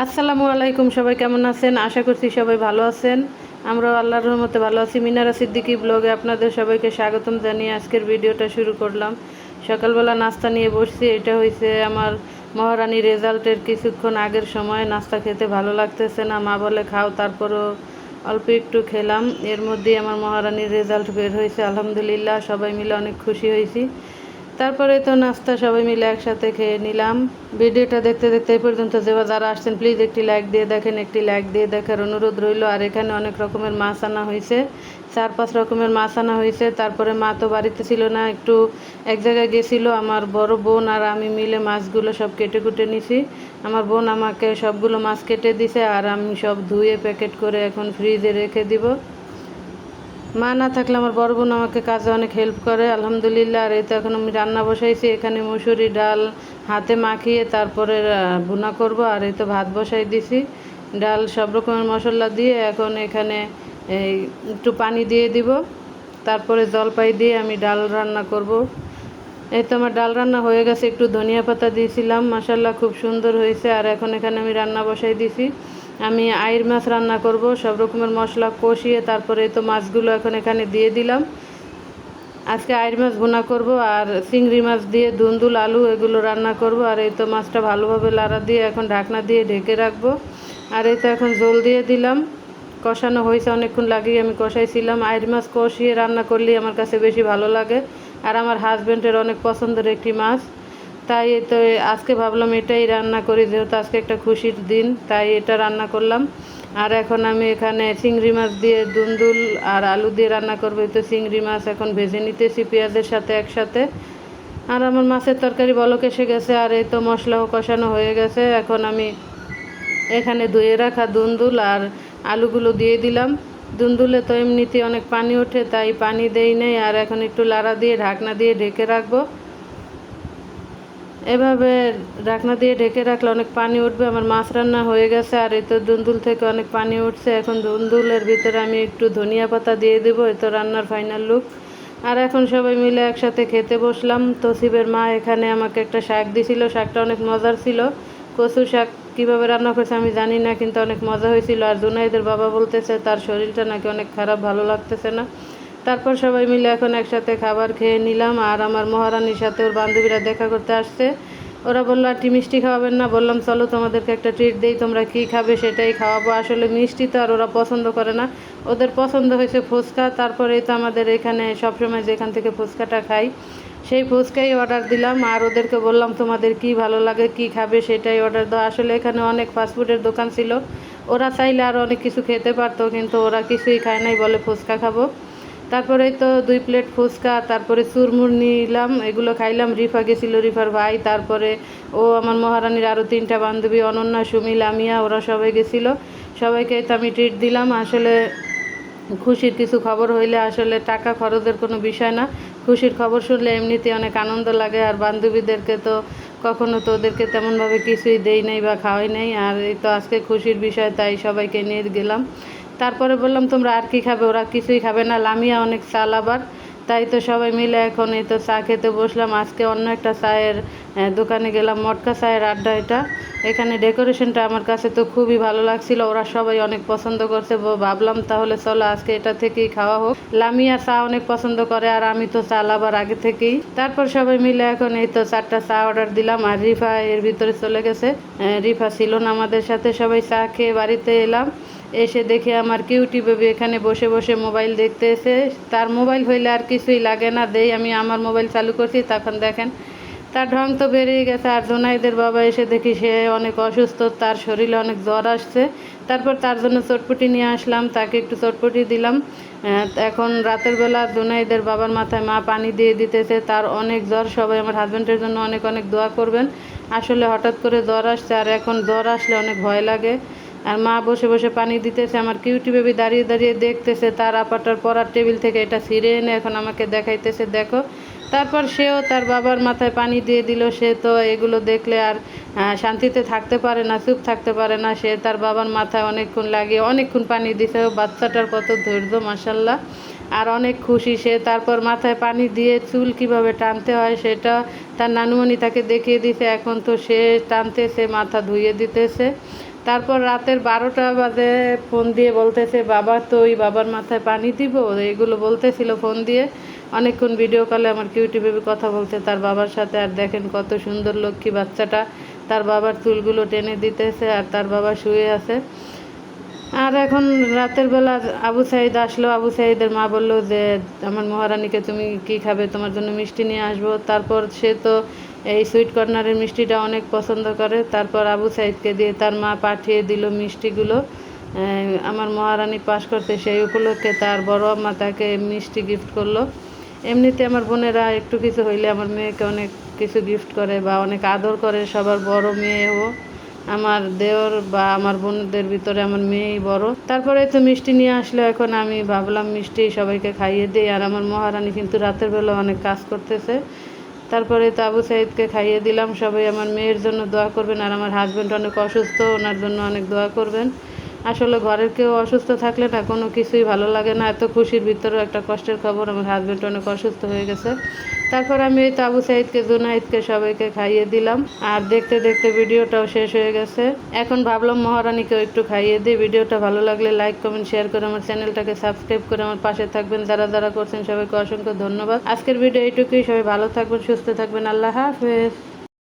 আসসালামু আলাইকুম, সবাই কেমন আছেন? আশা করছি সবাই ভালো আছেন। আমরাও আল্লাহর রহমতে ভালো আছি। মিনারা সিদ্দিকী ব্লগে আপনাদের সবাইকে স্বাগতম জানিয়ে আজকের ভিডিওটা শুরু করলাম। সকালবেলা নাস্তা নিয়ে বসছি। এটা হয়েছে আমার মহারানী রেজাল্টের কিছুক্ষণ আগের সময়। নাস্তা খেতে ভালো লাগতেছে না, মা বলে খাও, তারপরও অল্প একটু খেলাম। এর মধ্যেই আমার মহারানীর রেজাল্ট বের হয়েছে আলহামদুলিল্লাহ, সবাই মিলে অনেক খুশি হয়েছি তারপরে তো নাস্তা সবাই মিলে একসাথে খেয়ে নিলাম। ভিডিওটা দেখতে দেখতে এই পর্যন্ত যে যারা আসছেন প্লিজ একটি লাইক দিয়ে দেখেন, একটি লাইক দিয়ে দেখার অনুরোধ রইল। আর এখানে অনেক রকমের মাছ আনা হয়েছে, চার পাঁচ রকমের মাছ আনা হয়েছে। তারপরে মা তো বাড়িতে ছিল না, একটু এক জায়গায় গেছিল। আমার বড় বোন আর আমি মিলে মাছগুলো সব কেটে কুটে নিছি। আমার বোন আমাকে সবগুলো মাছ কেটে দিছে আর আমি সব ধুয়ে প্যাকেট করে এখন ফ্রিজে রেখে দিব। মা না থাকলে আমার বড় বোন আমাকে কাজে অনেক হেল্প করে, আলহামদুলিল্লাহ। আর এই তো এখন আমি রান্না বসাইছি, এখানে মুসুরি ডাল হাতে মাখিয়ে তারপরে ভুনা করব। আর এই তো ভাত বসাই দিছি। ডাল সব রকমের মশলা দিয়ে এখন এখানে এই একটু পানি দিয়ে দিব। তারপরে জলপাই দিয়ে আমি ডাল রান্না করব। এই তো আমার ডাল রান্না হয়ে গেছে, একটু ধনিয়া পাতা দিয়েছিলাম। মাসাল্লাহ খুব সুন্দর হয়েছে। আর এখন এখানে আমি রান্না বসাই দিছি। আমি আইর মাছ রান্না করব, সব রকমের মশলা কষিয়ে তারপরে তো মাছগুলো এখন এখানে দিয়ে দিলাম। আজকে আইর মাছ ভুনা করব আর চিংড়ি মাছ দিয়ে দুন্দুল, আলু এগুলো রান্না করব আর এই তো মাছটা ভালোভাবে লাড়া দিয়ে এখন ঢাকনা দিয়ে ঢেকে রাখব। আর এই তো এখন জল দিয়ে দিলাম। কষানো হয়েছে অনেকক্ষণ লাগিয়ে আমি কষাইছিলাম। আইর মাছ কষিয়ে রান্না করলেই আমার কাছে বেশি ভালো লাগে। আর আমার হাজব্যান্ডের অনেক পছন্দের একটি মাছ। তাই তো আজকে ভাবলাম এটাই রান্না করি, যেহেতু আজকে একটা খুশির দিন, তাই এটা রান্না করলাম। আর এখন আমি এখানে চিংড়ি মাছ দিয়ে দুন্দুল আর আলু দিয়ে রান্না করব। তো চিংড়ি মাছ এখন ভেজে নিতেছি পেঁয়াজের সাথে একসাথে। আর আমার মাছের তরকারি বলক এসে গেছে, আর এই তো মশলাও কষানো হয়ে গেছে। এখন আমি এখানে ধুয়ে রাখা দুন্দুল আর আলুগুলো দিয়ে দিলাম। দুন্দুলে তো এমনিতে অনেক পানি ওঠে, তাই পানি দেই নেই। আর এখন একটু লাড়া দিয়ে ঢাকনা দিয়ে ঢেকে রাখব। এভাবে ঢাকনা দিয়ে ঢেকে রাখলে অনেক পানি উঠবে। আমার মাছ রান্না হয়ে গেছে আর এই তো দুন্দুল থেকে অনেক পানি উঠছে। এখন দুন্দুলের ভিতরে আমি একটু ধনিয়া পাতা দিয়ে দেবো, এই তো রান্নার ফাইনাল লুক আর এখন সবাই মিলে একসাথে খেতে বসলাম। তসিবের মা এখানে আমাকে একটা শাক দিছিল। শাকটা অনেক মজার ছিল। কচু শাক কীভাবে রান্না করেছে আমি জানি না, কিন্তু অনেক মজা হয়েছিল। আর জুনাইদের বাবা বলতেছে, তার শরীরটা নাকি অনেক খারাপ, ভালো লাগতেছে না। তারপর সবাই মিলে এখন একসাথে খাবার খেয়ে নিলাম। আর আমার মহারানীর সাথে ওর বান্ধবীরা দেখা করতে আসছে। ওরা বলল আর মিষ্টি খাওয়াবেন না। বললাম, চলো, তোমাদেরকে একটা ট্রিট দিই, তোমরা কী খাবে সেটাই খাওয়াবো। আসলে মিষ্টি তো আর ওরা পছন্দ করে না। ওদের পছন্দ হয়েছে ফুচকা। তারপরে তো আমাদের এখানে সবসময় যেখান থেকে ফুচকাটা খাই, সেই ফুচকাই অর্ডার দিলাম। আর ওদেরকে বললাম, তোমাদের কি ভালো লাগে, কি খাবে সেটাই অর্ডার দাও। আসলে এখানে অনেক ফাস্টফুডের দোকান ছিল। ওরা চাইলে আর অনেক কিছু খেতে পারতো, কিন্তু ওরা কিছুই খায় নাই বলে ফুচকা খাব। তারপরে তো দুই প্লেট ফুচকা, তারপরে চুরমুর নিলাম, এগুলো খাইলাম, রিফা গেছিল, রিফার ভাই, তারপরে ও আমার মহারানীর আরও তিনটা বান্ধবী, অনন্যা, সুমিল, আমিয়া, ওরা সবাই গেছিল। সবাইকে তো আমি ট্রিট দিলাম, আসলে খুশির কিছু খবর হইলে আসলে টাকা খরচের কোনো বিষয় না। খুশির খবর শুনলে এমনিতে অনেক আনন্দ লাগে, আর বান্ধবীদেরকে তো কখনো তো ওদেরকে তেমনভাবে কিছুই দেই নাই বা খাওয়াই নাই, আর এই তো আজকে খুশির বিষয়, তাই সবাইকে নিয়ে গেলাম। তারপরে বললাম, তোমরা আর কি খাবে? ওরা কিছুই খাবে না। লামিয়া অনেক চাল আবার তাই তো সবাই মিলে এখন এই তো চা খেতে বসলাম। আজকে অন্য একটা চায়ের দোকানে গেলাম, মটকা চায়ের আড্ডা এটা। এখানে ডেকোরেশনটা আমার কাছে তো খুবই ভালো লাগছিল। ওরা সবাই অনেক পছন্দ করছে। ভাবলাম তাহলে চলো আজকে এটা থেকেই খাওয়া হোক। লামিয়া চা অনেক পছন্দ করে, আর আমি তো চা লাবার আগে থেকেই। তারপর সবাই মিলে এখন এই তো চারটা চা অর্ডার দিলাম, আর রিফা এর ভিতরে চলে গেছে। রিফা ছিল না আমাদের সাথে। সবাই চা খেয়ে বাড়িতে এলাম। এসে দেখে আমার কিউটি বেবি এখানে বসে বসে মোবাইল দেখতেছে। তার মোবাইল হইলে আর কিছুই লাগে না, দেই আমি আমার মোবাইল চালু করছি, তখন দেখেন তার ঢং তো বেরিয়ে গেছে। আর জোনাইদের বাবা এসে দেখি সে অনেক অসুস্থ, তার শরীরে অনেক জ্বর আসছে। তারপর তার জন্য চটপটি নিয়ে আসলাম, তাকে একটু চটপটি দিলাম। এখন রাতের বেলা জোনাইদের বাবার মাথায় মা পানি দিয়ে দিতেছে, তার অনেক জ্বর। সবাই আমার হাজব্যান্ডের জন্য অনেক অনেক দোয়া করবেন। আসলে হঠাৎ করে জ্বর আসছে, আর এখন জ্বর আসলে অনেক ভয় লাগে। আর মা বসে বসে পানি দিতেছে, আমার কিউটি বেবি দাঁড়িয়ে দাঁড়িয়ে দেখতেছে, তার আপাটার পড়ার টেবিল থেকে এটা ছিঁড়ে এনে এখন আমাকে দেখাইতেছে, দেখো। তারপর সেও তার বাবার মাথায় পানি দিয়ে দিল, সে তো এগুলো দেখলে আর শান্তিতে থাকতে পারে না, চুপ থাকতে পারে না, সে তার বাবার মাথায় অনেকক্ষণ লাগিয়ে অনেকক্ষণ পানি দিছে বাচ্চাটার কত ধৈর্য মাসাল্লাহ আর অনেক খুশি সে, তারপর মাথায় পানি দিয়ে চুল কীভাবে টানতে হয় সেটা তার নানুমণি তাকে দেখিয়ে দিছে, এখন তো সে টানতেছে, মাথা ধুয়ে দিতেছে। তারপর রাতের বারোটা বাজে ফোন দিয়ে বলতেছে, বাবা তো ওই বাবার মাথায় পানি দিব? এগুলো বলতেছিল ফোন দিয়ে। অনেকক্ষণ ভিডিও কলে আমার কিউটি কথা বলতে তার বাবার সাথে আর দেখেন কত সুন্দর লক্ষ্মী বাচ্চাটা। তার বাবার চুলগুলো টেনে দিতেছে আর তার বাবা শুয়ে আছে। আর এখন রাতের বেলা আবু সাইদ আসলো। আবু সাইদের মা বলল যে, আমার মহারানীকে তুমি কি খাবে? তোমার জন্য মিষ্টি নিয়ে আসব। তারপর সে তো এই সুইট কর্নারের মিষ্টিটা অনেক পছন্দ করে। তারপর আবু সাইদকে দিয়ে তার মা পাঠিয়ে দিল মিষ্টিগুলো। আমার মহারানী পাশ করতে সেই উপলক্ষে তার বড় আম্মা তাকে মিষ্টি গিফট করল। এমনিতে আমার বোনেরা একটু কিছু হইলে আমার মেয়েকে অনেক কিছু গিফট করে বা অনেক আদর করে। সবার বড় মেয়েও। আমার দেওর বা আমার বোনদের ভিতরে আমার মেয়েই বড়। তারপরে তো মিষ্টি নিয়ে আসলো। এখন আমি ভাবলাম মিষ্টি সবাইকে খাইয়ে দিই। আর আমার মহারানী কিন্তু রাতের বেলা অনেক কাজ করতেছে। তারপরে তো আবু সাইদকে খাইয়ে দিলাম। সবাই আমার মেয়ের জন্য দোয়া করবেন আর আমার হাজব্যান্ড অনেক অসুস্থ, ওনার জন্য অনেক দোয়া করবেন। আসলে ঘরের কেউ অসুস্থ থাকলে না কোনো কিছুই ভালো লাগে না। এত খুশির ভিতরেও একটা কষ্টের খবর, আমার হাজব্যান্ড অনেক অসুস্থ হয়ে গেছে। তারপর আমি এই তো আবু সাইদকে, জুনাইদকে সবাইকে খাইয়ে দিলাম। আর দেখতে দেখতে ভিডিওটাও শেষ হয়ে গেছে। এখন ভাবলাম মহারানীকেও একটু খাইয়ে দিই। ভিডিওটা ভালো লাগলে লাইক কমেন্ট শেয়ার করে আমার চ্যানেলটাকে সাবস্ক্রাইব করে আমার পাশে থাকবেন। যারা যারা করছেন সবাইকে অসংখ্য ধন্যবাদ। আজকের ভিডিও এইটুকুই। সবাই ভালো থাকবেন, সুস্থ থাকবেন। আল্লাহ হাফেজ।